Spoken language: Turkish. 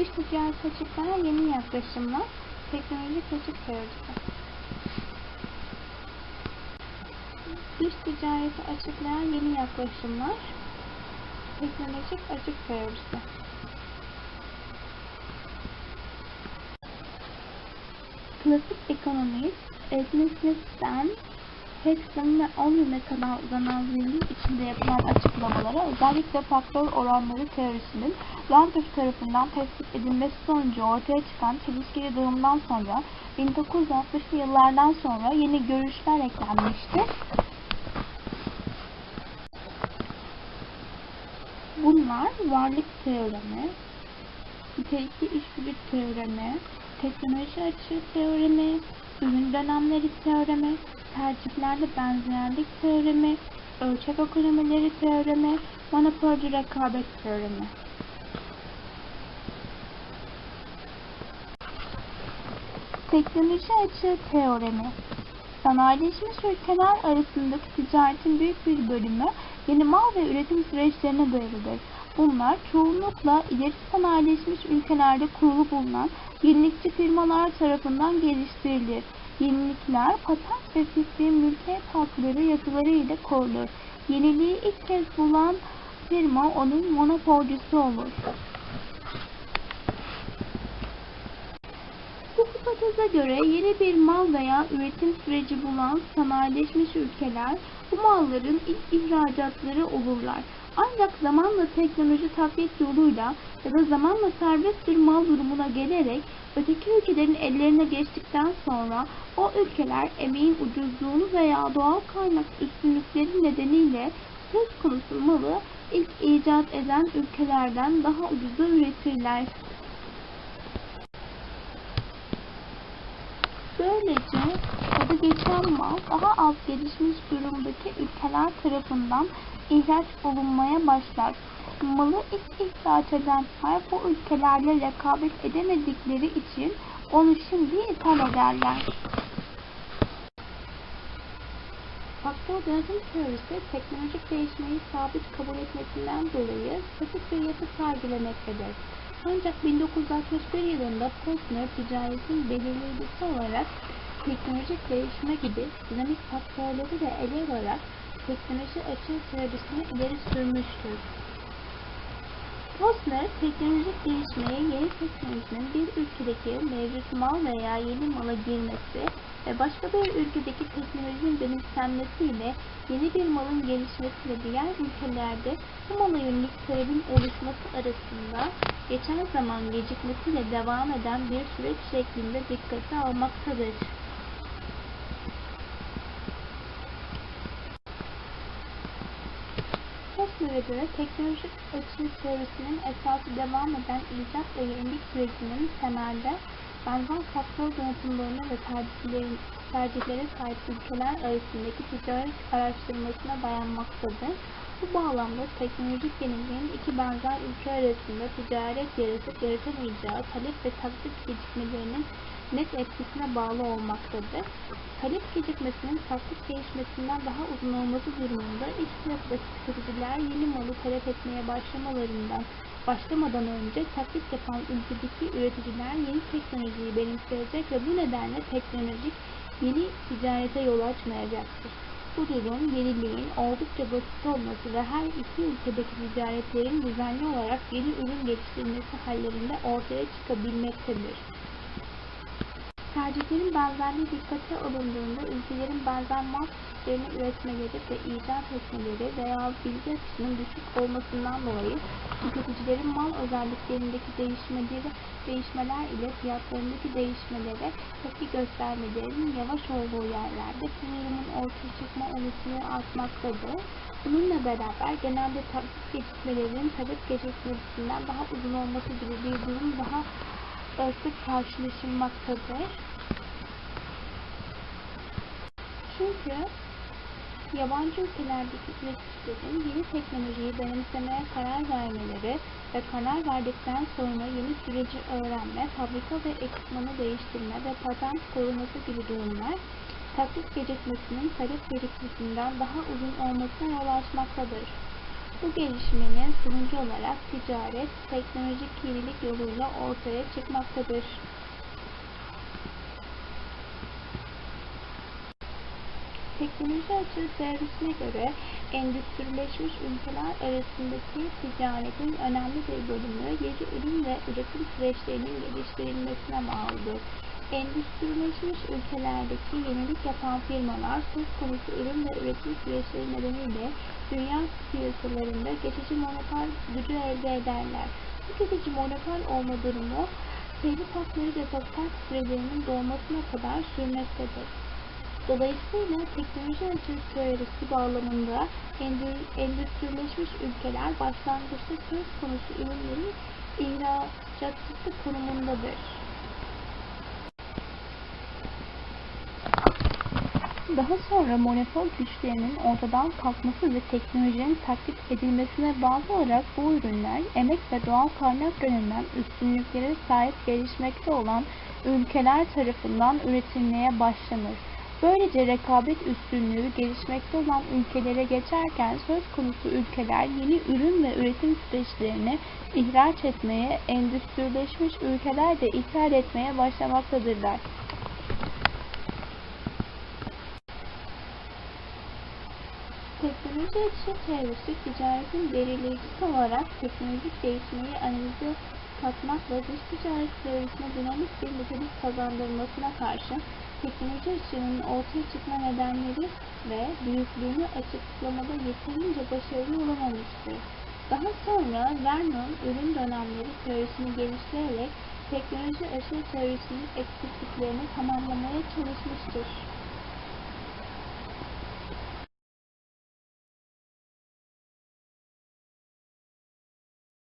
Dış ticaret açıklayan yeni yaklaşımlar, teknolojik açık teorisi. Dış ticareti açıklayan yeni yaklaşımlar, teknolojik açık teorisi. Klasik ekonomist Edmund Smith'ten Hex'in ve uzanan zihniyet içinde yapılan açıklamalara özellikle faktör oranları teorisinin Landgraf tarafından tespit edilmesi sonucu ortaya çıkan çelişkili durumdan sonra 1960'lı yıllardan sonra yeni görüşler eklenmiştir. Bunlar varlık teoremi, nitelikli işgüdü teoremi, teknoloji açığı teoremi, ürün dönemleri teoremi, tercihlerde benzerlik teoremi, ölçek ekonomileri teoremi, monopolcu rekabet teoremi. Teknoloji açığı teoremi Sanayileşmiş ülkeler arasındaki ticaretin büyük bir bölümü yeni mal ve üretim süreçlerine dayalıdır. Bunlar çoğunlukla ileri sanayileşmiş ülkelerde kurulu bulunan yenilikçi firmalar tarafından geliştirilir. Yenilikler patent ve fikri mülkiyet hakları yasaları ile korunur. Yeniliği ilk kez bulan firma onun monopolcusu olur. Bu hipoteze göre yeni bir mal veya üretim süreci bulan sanayileşmiş ülkeler bu malların ilk ihracatları olurlar. Ancak zamanla teknoloji taklit yoluyla ya da zamanla serbest bir mal durumuna gelerek öteki ülkelerin ellerine geçtikten sonra o ülkeler emeğin ucuzluğunu veya doğal kaynak üstünlükleri nedeniyle söz konusu malı ilk icat eden ülkelerden daha ucuza üretirler. Böylece adı geçen mal daha az gelişmiş durumdaki ülkeler tarafından ihraç olunmaya başlar. Malı ilk ihraç edenler bu ülkelerle rekabet edemedikleri için onu şimdi ithal ederler. Faktör dönetim teorisi teknolojik değişmeyi sabit kabul etmesinden dolayı statik bir yapı sergilemektedir. Ancak 1961 yılında Posner ticaretin belirleyicisi olarak teknolojik değişme gibi dinamik faktörleri de ele alarak teknoloji açığı teorisini ileri sürmüştür. Posner, teknolojik değişmeye yeni teknolojinin bir ülkedeki mevcut mal veya yeni mala girmesi ve başka bir ülkedeki teknolojinin benimsenmesiyle yeni bir malın gelişmesi ve diğer ülkelerde bu mala yönelik talebin oluşması arasında geçen zaman gecikmesiyle devam eden bir süreç şeklinde dikkate almaktadır. Posner'e göre teknolojik açığı teorisinin esası devam eden icat ve yenilik sürecinin temelde benzer faktör donatımlarına ve tercihlere sahip ülkeler arasındaki ticaret araştırmasına dayanmaktadır. Bu bağlamda teknolojik yeniliğin iki benzer ülke arasında ticaret yaratıp yaratamayacağı talep ve taksit gecikmelerinin net etkisine bağlı olmaktadır. Talep gecikmesinin taksit değişmesinden daha uzun olması durumunda iç piyasadaki tüketiciler yeni malı talep etmeye başlamalarından başlamadan önce taklit yapan ülkedeki üreticiler yeni teknolojiyi benimseyecek ve bu nedenle teknolojik yeni ticarete yol açmayacaktır. Bu durum yeniliğin oldukça basit olması ve her iki ülkedeki ticaretlerin düzenli olarak yeni ürün geliştirmesi hallerinde ortaya çıkabilmektedir. Tercihlerin benzerliği dikkate alındığında ülkelerin benzer mal üretmeleri ve icat etmeleri veya bilgi akışının düşük olmasından dolayı tüketicilerin mal özelliklerindeki değişmeleri, değişmeler ile fiyatlarındaki değişmelere tepki göstermelerinin yavaş olduğu yerlerde bu durumun ortaya çıkma olasılığı artmaktadır. Bununla beraber genelde taksit gecikmelerinin talep gecikmesinden daha uzun olması gibi bir durum daha sık karşılaşılmaktadır. Çünkü yabancı ülkelerdeki üreticilerin yeni teknolojiyi benimsemeye karar vermeleri ve karar verdikten sonra yeni süreci öğrenme, fabrika ve ekipmanı değiştirme ve patent koruması gibi durumlar taklit gecikmesinin talep gecikmesinden daha uzun olmasına yol açmaktadır. Bu gelişmenin sonucu olarak ticaret, teknolojik yenilik yoluyla ortaya çıkmaktadır. Teknoloji açığı teorisine göre endüstrileşmiş ülkeler arasındaki ticaretin önemli bir bölümü yeni ürün ve üretim süreçlerinin geliştirilmesine bağlıdır. Endüstrileşmiş ülkelerdeki yenilik yapan firmalar söz konusu ürün ve üretim süreçleri nedeniyle dünya piyasalarında geçici monopol gücü elde ederler. Bu geçici monopol olma durumu telif hakları ve patent sürelerinin dolmasına kadar sürmektedir. Dolayısıyla teknoloji teorisi bağlamında endü- endüstrileşmiş ülkeler başlangıçta söz konusu ürünlerin ihracatçısı konumundadır. Daha sonra monopol güçlerinin ortadan kalkması ve teknolojinin taklit edilmesine bağlı olarak bu ürünler emek ve doğal kaynak yönünden üstünlüklere sahip gelişmekte olan ülkeler tarafından üretilmeye başlanır. Böylece rekabet üstünlüğü gelişmekte olan ülkelere geçerken söz konusu ülkeler yeni ürün ve üretim süreçlerini ihraç etmeye, endüstrileşmiş ülkeler de ithal etmeye başlamaktadırlar. Teknoloji açığı teorisi ticaretin belirleyicisi olarak teknolojik değişmeyi analize katmakla dış ticaret teorisine dinamik bir nitelik kazandırmasına karşı teknoloji açığının ortaya çıkma nedenleri ve büyüklüğünü açıklamada yeterince başarılı olamamıştır. Daha sonra Vernon ürün dönemleri teorisini geliştirerek teknoloji açığı teorisinin eksikliklerini tamamlamaya çalışmıştır.